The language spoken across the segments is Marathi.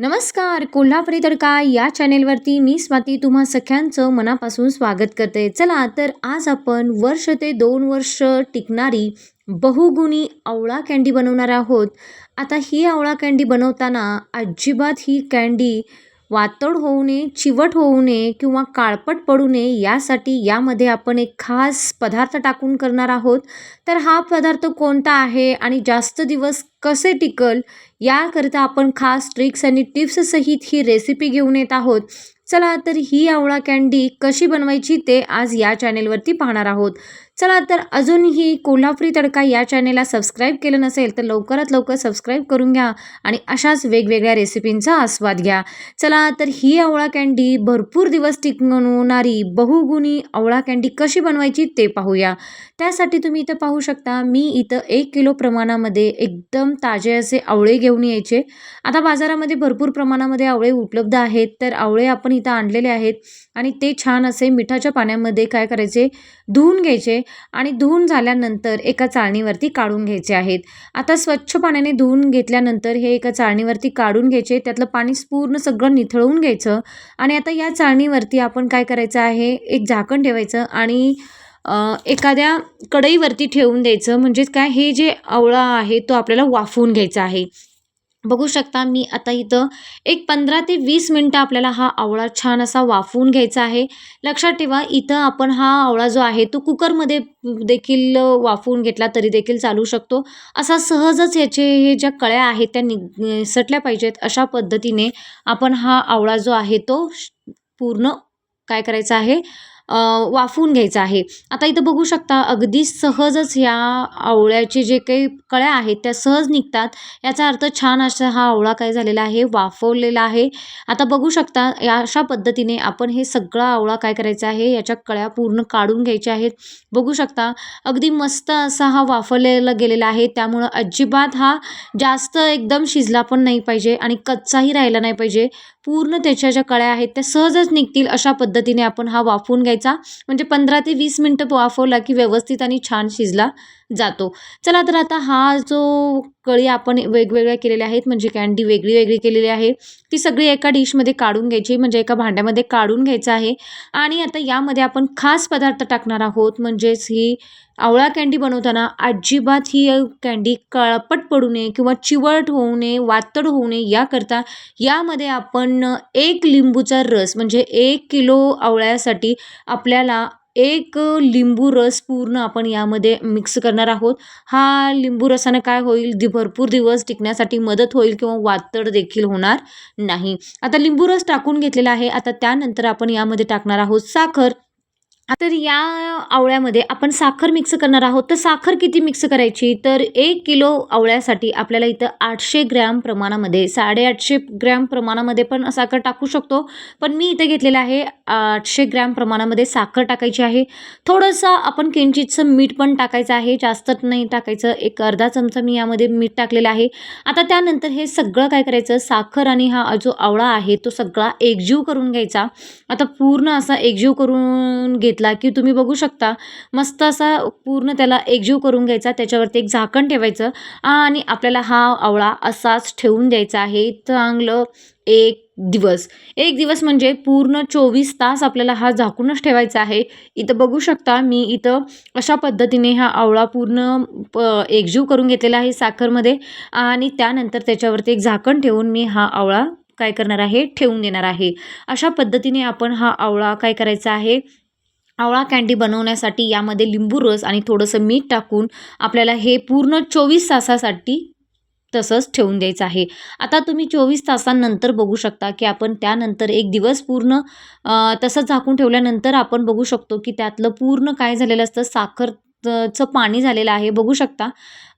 नमस्कार कोल्हापुरी तडका या चॅनेलवरती मी स्वाती तुम्हा सख्यांचं मनापासून स्वागत करते. चला तर आज आपण वर्ष ते दोन वर्ष टिकणारी बहुगुणी आवळा कँडी बनवणार आहोत. आता ही आवळा कँडी बनवताना अजिबात ही कँडी वातड होऊ नये चिवट होऊ नये किंवा काळपट पडू नये यासाठी यामध्ये आपण एक खास पदार्थ टाकून करणार आहोत. तर हा पदार्थ कोणता आहे आणि जास्त दिवस कसे टिकल याकरिता आपण खास ट्रिक्स आणि टिप्ससहित ही रेसिपी घेऊन येत आहोत. चला तर ही आवळा कँडी कशी बनवायची ते आज या चॅनेलवरती पाहणार आहोत. चला तर अजूनही कोल्हापुरी तडका या चॅनेलला सबस्क्राईब केलं नसेल तर लवकरात लवकर सबस्क्राईब करून घ्या आणि अशाच वेगवेगळ्या रेसिपींचा आस्वाद घ्या. चला तर ही आवळा कँडी भरपूर दिवस टिकवणारी बहुगुणी आवळा कँडी कशी बनवायची ते पाहूया. त्यासाठी तुम्ही इथं पाहू शकता मी इथं एक किलो प्रमाणामध्ये एकदम ताजे असे आवळे घेऊन यायचे. आता बाजारामध्ये भरपूर प्रमाणामध्ये आवळे उपलब्ध आहेत तर आवळे आपण इथं आणलेले आहेत. आणि ते छान असे मिठाच्या पाण्यामध्ये काय करायचे? धुवून घ्यायचे आणि धुवून झाल्यानंतर एका चाळणीवरती काढून घ्यायचे आहेत. आता स्वच्छ पाण्याने धुवून घेतल्यानंतर हे एका चाळणीवरती काढून घ्यायचे त्यातलं पाणी पूर्ण सगळं निथळून घ्यायचं आणि आता या चाळणीवरती आपण काय करायचं आहे? एक झाकण ठेवायचं आणि एखाद्या कढईवरती ठेवून द्यायचं. म्हणजेच काय? हे जे आवळा आहे तो आपल्याला वाफवून घ्यायचा आहे. बघू शकता मी आता इथं एक पंधरा ते वीस मिनटं आपल्याला हा आवळा छान असा वाफवून घ्यायचा आहे. लक्षात ठेवा इथं आपण हा आवळा जो आहे तो कुकरमध्ये देखील वाफवून घेतला तरी देखील चालू शकतो. असा सहजच याचे हे ज्या कळ्या आहेत त्या नि सटल्या पाहिजेत अशा पद्धतीने आपण हा आवळा जो आहे तो पूर्ण काय करायचा आहे? वाफवून घ्यायचं आहे. आता इथं बघू शकता अगदी सहजच ह्या आवळ्याचे जे काही कळ्या आहेत त्या सहज निघतात. याचा अर्थ छान असा हा आवळा काय झालेला आहे वाफवलेला आहे. आता बघू शकता या अशा पद्धतीने आपण हे सगळा आवळा काय करायचा आहे याच्या कळ्या पूर्ण काढून घ्यायच्या आहेत. बघू शकता अगदी मस्त असा हा वाफवलेला गेलेला आहे. त्यामुळं अजिबात हा जास्त एकदम शिजला पण नाही पाहिजे आणि कच्चाही राहिला नाही पाहिजे. पूर्ण त्याच्या ज्या कळ्या आहेत त्या सहजच निघतील अशा पद्धतीने आपण हा वाफवून घ्यायचा. म्हणजे पंधरा ते वीस मिनटं वाफवला की व्यवस्थित आणि छान शिजला. जातो. चला तर आता हा जो कळी आपण वेगवेगळ्या केलेल्या आहेत म्हणजे कँडी वेगळी वेगळी केलेली आहे ती सगळी एका डिशमध्ये काढून घ्यायची म्हणजे एका भांड्यामध्ये काढून घ्यायचं आहे. आणि आता यामध्ये आपण खास पदार्थ टाकणार आहोत म्हणजेच ही आवळा कँडी बनवताना अजिबात ही कँडी काळपट पडू नये किंवा चिवट होऊ नये वातड होऊ नये याकरता यामध्ये आपण एक लिंबूचा रस म्हणजे एक किलो आवळ्यासाठी आपल्याला एक लिंबू रस पूर्ण आपण यामध्ये मिक्स करणार आहोत. हा लिंबू रसानं काय होईल? दि भरपूर दिवस टिकण्यासाठी मदत होईल किंवा वातड देखील होणार नाही. आता लिंबू रस टाकून घेतलेला आहे. आता त्यानंतर आपण यामध्ये टाकणार आहोत साखर. तर या आवळ्यामध्ये आपण साखर मिक्स करणार आहोत. तर साखर किती मिक्स करायची? तर एक किलो आवळ्यासाठी आपल्याला इथं आठशे ग्रॅम प्रमाणामध्ये साडेआठशे ग्रॅम प्रमाणामध्ये पण साखर टाकू शकतो. पण मी इथं घेतलेलं आहे आठशे ग्रॅम प्रमाणामध्ये साखर टाकायची आहे. थोडंसं आपण किंचितचं मीठ पण टाकायचं आहे. जास्त नाही टाकायचं. एक अर्धा चमचा मी यामध्ये मीठ टाकलेलं आहे. आता त्यानंतर हे सगळं काय करायचं? साखर आणि हा जो आवळा आहे तो सगळा एकजीव करून घ्यायचा. आता पूर्ण असा एकजीव करून घेत घेतला की तुम्ही बघू शकता. मस्त असा पूर्ण त्याला एकजीव करून घ्यायचा. त्याच्यावरती एक झाकण ठेवायचं आणि आपल्याला हा आवळा असाच ठेवून द्यायचा आहे. चांगलं एक दिवस. एक दिवस म्हणजे पूर्ण चोवीस तास आपल्याला हा झाकूनच ठेवायचा आहे. इथं बघू शकता मी इथं अशा पद्धतीने हा आवळा पूर्ण प एकजीव करून घेतलेला आहे साखरमध्ये आणि त्यानंतर त्याच्यावरती एक झाकण ठेवून मी हा आवळा काय करणार आहे? ठेवून देणार आहे. अशा पद्धतीने आपण हा आवळा काय करायचा आहे? आवळा कँडी बनवण्यासाठी यामध्ये लिंबू रस आणि थोडंसं मीठ टाकून आपल्याला हे पूर्ण चोवीस तासासाठी तसंच ठेवून द्यायचं आहे. आता तुम्ही चोवीस तासांनंतर बघू शकता की आपण त्यानंतर एक दिवस पूर्ण तसंच झाकून ठेवल्यानंतर आपण बघू शकतो की त्यातलं पूर्ण काय झालेलं असतं? साखर चं पाणी झालेलं आहे. बघू शकता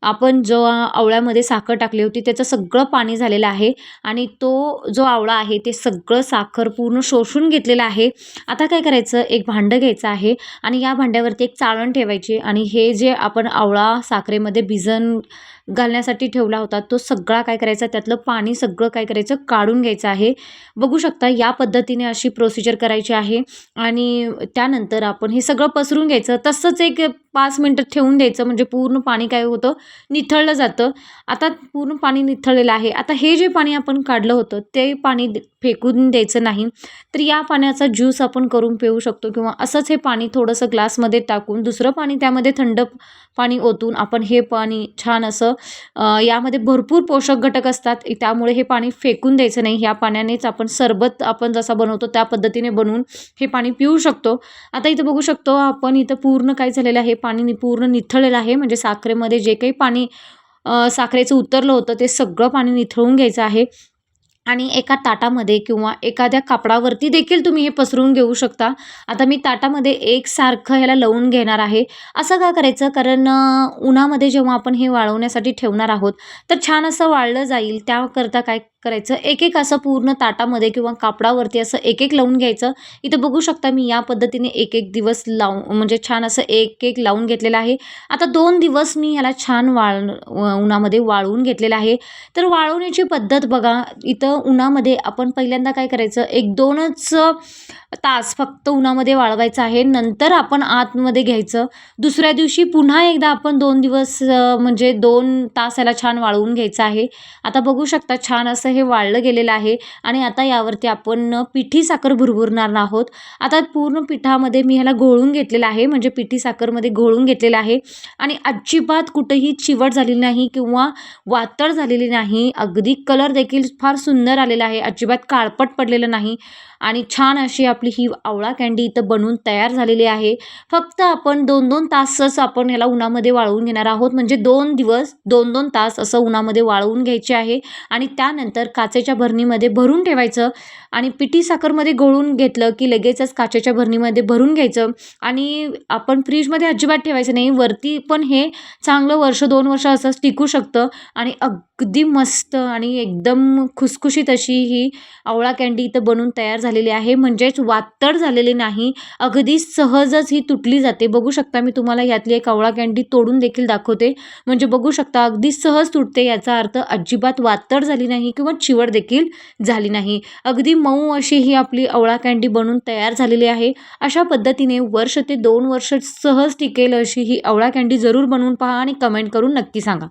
आपण जो आवळ्यामध्ये साखर टाकली होती त्याचं सगळं पाणी झालेलं आहे आणि तो जो आवळा आहे ते सगळं साखर पूर्ण शोषून घेतलेलं आहे. आता काय करायचं? एक भांडं घ्यायचं आहे आणि या भांड्यावरती एक चाळण ठेवायची आणि हे जे आपण आवळा साखरेमध्ये भिजन घालण्यासाठी ठेवला होता तो सगळा काय करायचा? त्यातलं पाणी सगळं काय करायचं? काढून घ्यायचं आहे. बघू शकता या पद्धतीने अशी प्रोसिजर करायची आहे आणि त्यानंतर आपण हे सगळं पसरून घ्यायचं. तसंच एक पाच मिनटं ठेवून द्यायचं म्हणजे पूर्ण पाणी काय होतं? निथळलं जातं. आता पूर्ण पाणी निथळलेलं आहे. आता हे जे पाणी आपण काढलं होतं ते पाणी फेकून द्यायचं नाही तर या पाण्याचा ज्यूस आपण करून पिऊ शकतो किंवा असंच हे पाणी थोडंसं ग्लासमध्ये टाकून दुसरं पाणी त्यामध्ये थंड पाणी ओतून आपण हे पाणी छान असं यामध्ये भरपूर पोषक घटक असतात. त्यामुळे हे पाणी फेकून द्यायचं नाही. ह्या पाण्यानेच आपण सरबत आपण जसा बनवतो त्या पद्धतीने बनवून हे पाणी पिऊ शकतो. आता इथं बघू शकतो आपण इथं पूर्ण काय झालेलं आहे? पाणी पूर्ण निथळलेलं आहे. म्हणजे साखरेमध्ये जे काही पाणी साखरेचं उतरलं होतं ते सगळं पाणी निथळून घ्यायचं आहे. आणि एका ताटामध्ये किंवा एखाद्या कापडावरती देखील तुम्ही हे पसरून घेऊ शकता. आता मी ताटामध्ये एकसारखं ह्याला लवून घेणार आहे. असं का करायचं? कारण उन्हामध्ये जेव्हा आपण हे वाळवण्यासाठी ठेवणार आहोत तर छान असं वाळलं जाईल. त्याकरता काय करायचं. एक एक असं पूर्ण ताटामध्ये किंवा कापडावरती असं एक एक लावून घ्यायचं. इथं बघू शकता मी या पद्धतीने एक एक दिवस लावून म्हणजे छान असं एक एक लावून घेतलेलं आहे. आता दोन दिवस मी ह्याला छान वाळ उन्हामध्ये वाळवून घेतलेलं आहे. तर वाळवण्याची पद्धत बघा इथं उन्हामध्ये आपण पहिल्यांदा काय करायचं एक दोनच तास फक्त उन्हामध्ये वाळवायचं आहे. नंतर आपण आतमध्ये घ्यायचं. दुसऱ्या दिवशी पुन्हा एकदा आपण दोन दिवस म्हणजे दोन तास याला छान वाळवून घ्यायचं आहे. आता बघू शकता छान असं हे वाळलं गेलेलं आहे आणि आता यावरती आपण पिठी साखर भुरभुरणार आहोत. आता पूर्ण पिठामध्ये मी ह्याला घोळून घेतलेलं आहे म्हणजे पिठी साखरमध्ये घोळून घेतलेलं आहे. आणि अजिबात कुठेही चिवट झालेली नाही किंवा वातळ झालेली नाही. अगदी कलर देखील फार सुंदर आलेला आहे. अजिबात काळपट पडलेलं नाही. आणि छान अशी आपली ही आवळा कँडी इथं बनवून तयार झालेली आहे. फक्त आपण दोन दोन तासच आपण ह्याला उन्हामध्ये वाळवून घेणार आहोत. म्हणजे दोन दिवस दोन दोन तास असं उन्हामध्ये वाळवून घ्यायचे आहे. आणि त्यानंतर काचेच्या भरणीमध्ये भरून ठेवायचं आणि पिठी साखरमध्ये गोळून घेतलं की लगेचच काचेच्या भरणीमध्ये भरून घ्यायचं. आणि आपण फ्रीजमध्ये अजिबात ठेवायचं नाही. वरती पण हे चांगलं वर्ष दोन वर्ष असंच टिकू शकतं. आणि अग अगदी मस्त आणि एकदम खुसखुशीत अशी ही आवळा कँडी इथं बनून तयार झालेली आहे. म्हणजेच वातड झालेली नाही अगदी सहजच ही तुटली जाते. बघू शकता मी तुम्हाला यातली एक आवळा कँडी तोडून देखील दाखवते. म्हणजे बघू शकता अगदी सहज तुटते याचा अर्थ अजिबात वातड झाली नाही किंवा चिवड देखील झाली नाही. अगदी मऊ अशी ही आपली आवळा कँडी बनून तयार झालेली आहे. अशा पद्धतीने वर्ष ते दोन वर्ष सहज टिकेल अशी ही आवळा कँडी जरूर बनवून पहा आणि कमेंट करून नक्की सांगा.